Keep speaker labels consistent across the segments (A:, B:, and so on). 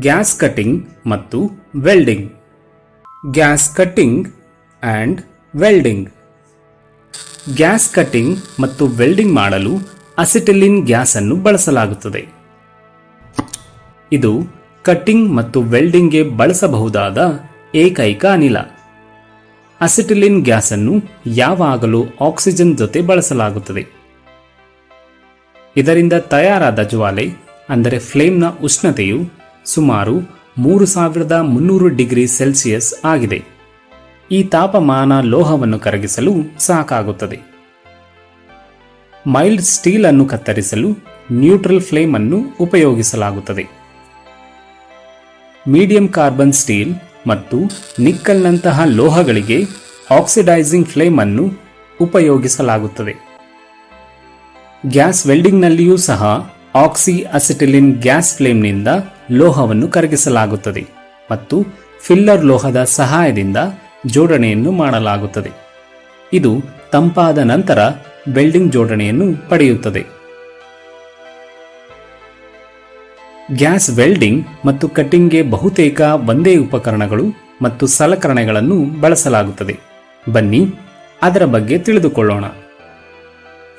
A: Gas cutting ಮತ್ತು welding gas cutting and welding gas cutting ಮತ್ತು welding ಮಾಡಲು acetylene gas ಅನ್ನು ಬಳಸಲಾಗುತ್ತದೆ. ಇದು ಕಟ್ಟಿಂಗ್ ಮತ್ತು ವೆಲ್ಡಿಂಗ್ಗೆ ಬಳಸಬಹುದಾದ ಏಕೈಕ ಅನಿಲ. ಅಸಿಟಿಲಿನ್ ಗ್ಯಾಸ್ ಅನ್ನು ಯಾವಾಗಲೂ ಆಕ್ಸಿಜನ್ ಜೊತೆ ಬಳಸಲಾಗುತ್ತದೆ. ಇದರಿಂದ ತಯಾರಾದ ಜ್ವಾಲೆ, ಅಂದರೆ ಫ್ಲೇಮ್ನ ಉಷ್ಣತೆಯು ಸುಮಾರು ಮೂರು ಸಾವಿರದ ಮುನ್ನೂರು ಡಿಗ್ರಿ ಸೆಲ್ಸಿಯಸ್ ಆಗಿದೆ. ಈ ತಾಪಮಾನ ಲೋಹವನ್ನು ಕರಗಿಸಲು ಸಾಕಾಗುತ್ತದೆ. ಮೈಲ್ಡ್ ಸ್ಟೀಲ್ ಅನ್ನು ಕತ್ತರಿಸಲು ನ್ಯೂಟ್ರಲ್ ಫ್ಲೇಮ್ ಅನ್ನು ಉಪಯೋಗಿಸಲಾಗುತ್ತದೆ. ಮೀಡಿಯಂ ಕಾರ್ಬನ್ ಸ್ಟೀಲ್ ಮತ್ತು ನಿಕ್ಕಲ್ನಂತಹ ಲೋಹಗಳಿಗೆ ಆಕ್ಸಿಡೈಸಿಂಗ್ ಫ್ಲೇಮ್ ಅನ್ನು ಉಪಯೋಗಿಸಲಾಗುತ್ತದೆ. ಗ್ಯಾಸ್ ವೆಲ್ಡಿಂಗ್ನಲ್ಲಿಯೂ ಸಹ ಆಕ್ಸಿ ಅಸಿಟಿಲಿನ್ ಗ್ಯಾಸ್ ಫ್ಲೇಮ್ನಿಂದ ಲೋಹವನ್ನು ಕರಗಿಸಲಾಗುತ್ತದೆ ಮತ್ತು ಫಿಲ್ಲರ್ ಲೋಹದ ಸಹಾಯದಿಂದ ಜೋಡಣೆಯನ್ನು ಮಾಡಲಾಗುತ್ತದೆ. ಇದು ತಂಪಾದ ನಂತರ ವೆಲ್ಡಿಂಗ್ ಜೋಡಣೆಯನ್ನು ಪಡೆಯುತ್ತದೆ. ಗ್ಯಾಸ್ ವೆಲ್ಡಿಂಗ್ ಮತ್ತು ಕಟ್ಟಿಂಗ್ಗೆ ಬಹುತೇಕ ಒಂದೇ ಉಪಕರಣಗಳು ಮತ್ತು ಸಲಕರಣೆಗಳನ್ನು ಬಳಸಲಾಗುತ್ತದೆ. ಬನ್ನಿ, ಅದರ ಬಗ್ಗೆ ತಿಳಿದುಕೊಳ್ಳೋಣ.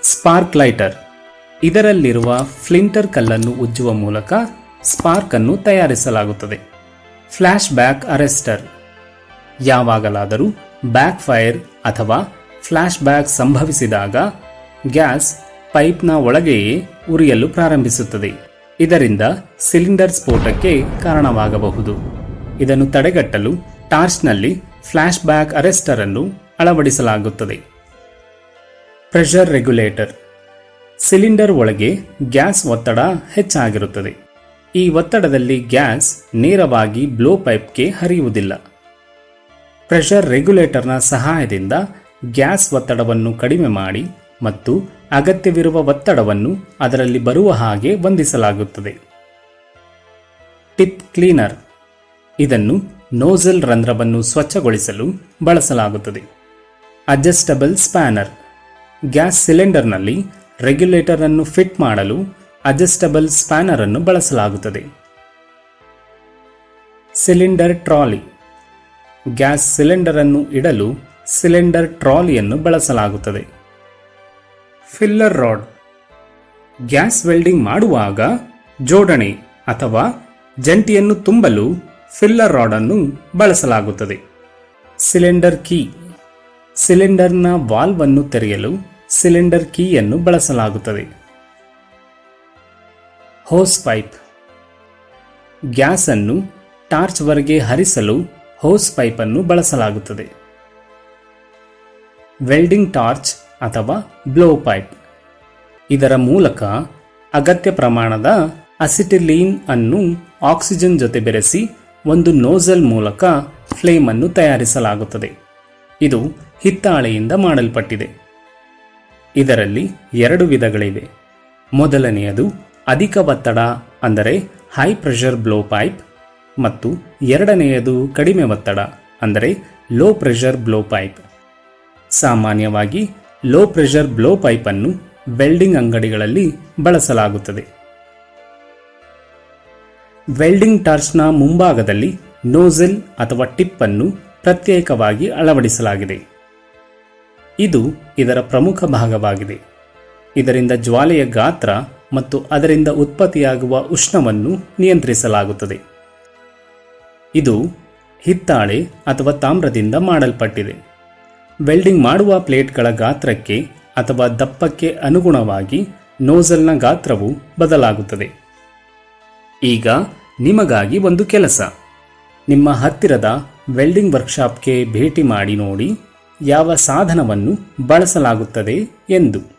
A: ಸ್ಪಾರ್ಕ್ ಲೈಟರ್ ಇದರಲ್ಲಿರುವ ಫ್ಲಿಂಟರ್ ಕಲ್ಲನ್ನು ಉಜ್ಜುವ ಮೂಲಕ ಸ್ಪಾರ್ಕ್ ಅನ್ನು ತಯಾರಿಸಲಾಗುತ್ತದೆ. Flashback arrester. ಯಾವಾಗಲಾದರೂ ಬ್ಯಾಕ್ ಫೈರ್ ಅಥವಾ ಫ್ಲ್ಯಾಶ್ ಬ್ಯಾಕ್ ಸಂಭವಿಸಿದಾಗ ಗ್ಯಾಸ್ ಪೈಪ್ನ ಒಳಗೆಯೇ ಉರಿಯಲು ಪ್ರಾರಂಭಿಸುತ್ತದೆ. ಇದರಿಂದ ಸಿಲಿಂಡರ್ ಸ್ಫೋಟಕ್ಕೆ ಕಾರಣವಾಗಬಹುದು. ಇದನ್ನು ತಡೆಗಟ್ಟಲು ಟಾರ್ಚ್ನಲ್ಲಿ ಫ್ಲ್ಯಾಶ್ ಬ್ಯಾಕ್ ಅರೆಸ್ಟರ್ ಅನ್ನು ಅಳವಡಿಸಲಾಗುತ್ತದೆ. Pressure regulator. ಸಿಲಿಂಡರ್ ಒಳಗೆ ಗ್ಯಾಸ್ ಒತ್ತಡ ಹೆಚ್ಚಾಗಿರುತ್ತದೆ. ಈ ಒತ್ತಡದಲ್ಲಿ ಗ್ಯಾಸ್ ನೇರವಾಗಿ ಬ್ಲೋ ಪೈಪ್ಗೆ ಹರಿಯುವುದಿಲ್ಲ. ಪ್ರೆಷರ್ ರೆಗ್ಯುಲೇಟರ್ನ ಸಹಾಯದಿಂದ ಗ್ಯಾಸ್ ಒತ್ತಡವನ್ನು ಕಡಿಮೆ ಮಾಡಿ ಮತ್ತು ಅಗತ್ಯವಿರುವ ಒತ್ತಡವನ್ನು ಅದರಲ್ಲಿ ಬರುವ ಹಾಗೆ ಬಂಧಿಸಲಾಗುತ್ತದೆ ಟಿಪ್ ಕ್ಲೀನರ್ ಇದನ್ನು ನೋಸಲ್ ರಂಧ್ರವನ್ನು ಸ್ವಚ್ಛಗೊಳಿಸಲು ಬಳಸಲಾಗುತ್ತದೆ. ಅಡ್ಜಸ್ಟಬಲ್ ಸ್ಪ್ಯಾನರ್ ಗ್ಯಾಸ್ ಸಿಲಿಂಡರ್ನಲ್ಲಿ ರೆಗ್ಯುಲೇಟರ್ ಅನ್ನು ಫಿಟ್ ಮಾಡಲು ಅಡ್ಜಸ್ಟಬಲ್ ಸ್ಪ್ಯಾನರ್ ಅನ್ನು ಬಳಸಲಾಗುತ್ತದೆ. Cylinder trolley. ಗ್ಯಾಸ್ ಸಿಲಿಂಡರ್ ಅನ್ನು ಇಡಲು ಸಿಲಿಂಡರ್ ಟ್ರಾಲಿಯನ್ನು ಬಳಸಲಾಗುತ್ತದೆ. Filler rod. ಗ್ಯಾಸ್ ವೆಲ್ಡಿಂಗ್ ಮಾಡುವಾಗ ಜೋಡಣೆ ಅಥವಾ ಜಂಟಿಯನ್ನು ತುಂಬಲು ಫಿಲ್ಲರ್ ರಾಡ್ ಅನ್ನು ಬಳಸಲಾಗುತ್ತದೆ. Cylinder key. ಸಿಲಿಂಡರ್ನ ವಾಲ್ವ್ ಅನ್ನು ತೆರೆಯಲು ಸಿಲಿಂಡರ್ ಕೀಯನ್ನು ಬಳಸಲಾಗುತ್ತದೆ. ಹೋಸ್ ಪೈಪ್ ಗ್ಯಾಸ್ ಅನ್ನು ಟಾರ್ಚ್ವರೆಗೆ ಹರಿಸಲು ಹೋಸ್ ಪೈಪ್ ಅನ್ನು ಬಳಸಲಾಗುತ್ತದೆ. ವೆಲ್ಡಿಂಗ್ ಟಾರ್ಚ್ ಅಥವಾ ಬ್ಲೋ ಪೈಪ್. ಇದರ ಮೂಲಕ ಅಗತ್ಯ ಪ್ರಮಾಣದ ಅಸಿಟಿಲೀನ್ ಅನ್ನು ಆಕ್ಸಿಜನ್ ಜೊತೆ ಬೆರೆಸಿ ಒಂದು ನೋಸಲ್ ಮೂಲಕ ಫ್ಲೇಮ್ ಅನ್ನು ತಯಾರಿಸಲಾಗುತ್ತದೆ. ಇದು ಹಿತ್ತಾಳೆಯಿಂದ ಮಾಡಲ್ಪಟ್ಟಿದೆ. ಇದರಲ್ಲಿ ಎರಡು ವಿಧಗಳಿವೆ. ಮೊದಲನೆಯದು ಅಧಿಕ ಒತ್ತಡ, ಅಂದರೆ ಹೈ ಪ್ರೆಷರ್ ಬ್ಲೋ ಪೈಪ್ ಮತ್ತು ಎರಡನೆಯದು ಕಡಿಮೆ ಒತ್ತಡ, ಅಂದರೆ ಲೋ ಪ್ರೆಷರ್ ಬ್ಲೋ ಪೈಪ್ ಸಾಮಾನ್ಯವಾಗಿ ಲೋ ಪ್ರೆಷರ್ ಬ್ಲೋ ಪೈಪ್ ಅನ್ನು ವೆಲ್ಡಿಂಗ್ ಅಂಗಡಿಗಳಲ್ಲಿ ಬಳಸಲಾಗುತ್ತದೆ. ವೆಲ್ಡಿಂಗ್ ಟಾರ್ಚ್ನ ಮುಂಭಾಗದಲ್ಲಿ ನೋಸೆಲ್ ಅಥವಾ ಟಿಪ್ ಅನ್ನು ಪ್ರತ್ಯೇಕವಾಗಿ ಅಳವಡಿಸಲಾಗಿದೆ. ಇದು ಇದರ ಪ್ರಮುಖ ಭಾಗವಾಗಿದೆ. ಇದರಿಂದ ಜ್ವಾಲೆಯ ಗಾತ್ರ ಮತ್ತು ಅದರಿಂದ ಉತ್ಪತ್ತಿಯಾಗುವ ಉಷ್ಣವನ್ನು ನಿಯಂತ್ರಿಸಲಾಗುತ್ತದೆ. ಇದು ಹಿತ್ತಾಳೆ ಅಥವಾ ತಾಮ್ರದಿಂದ ಮಾಡಲ್ಪಟ್ಟಿದೆ. ವೆಲ್ಡಿಂಗ್ ಮಾಡುವ ಪ್ಲೇಟ್ಗಳ ಗಾತ್ರಕ್ಕೆ ಅಥವಾ ದಪ್ಪಕ್ಕೆ ಅನುಗುಣವಾಗಿ ನೋಸಲ್ನ ಗಾತ್ರವು ಬದಲಾಗುತ್ತದೆ. ಈಗ ನಿಮಗಾಗಿ ಒಂದು ಕೆಲಸ. ನಿಮ್ಮ ಹತ್ತಿರದ ವೆಲ್ಡಿಂಗ್ ವರ್ಕ್ಶಾಪ್ಗೆ ಭೇಟಿ ಮಾಡಿ ನೋಡಿ ಯಾವ ಸಾಧನವನ್ನು ಬಳಸಲಾಗುತ್ತದೆ ಎಂದು.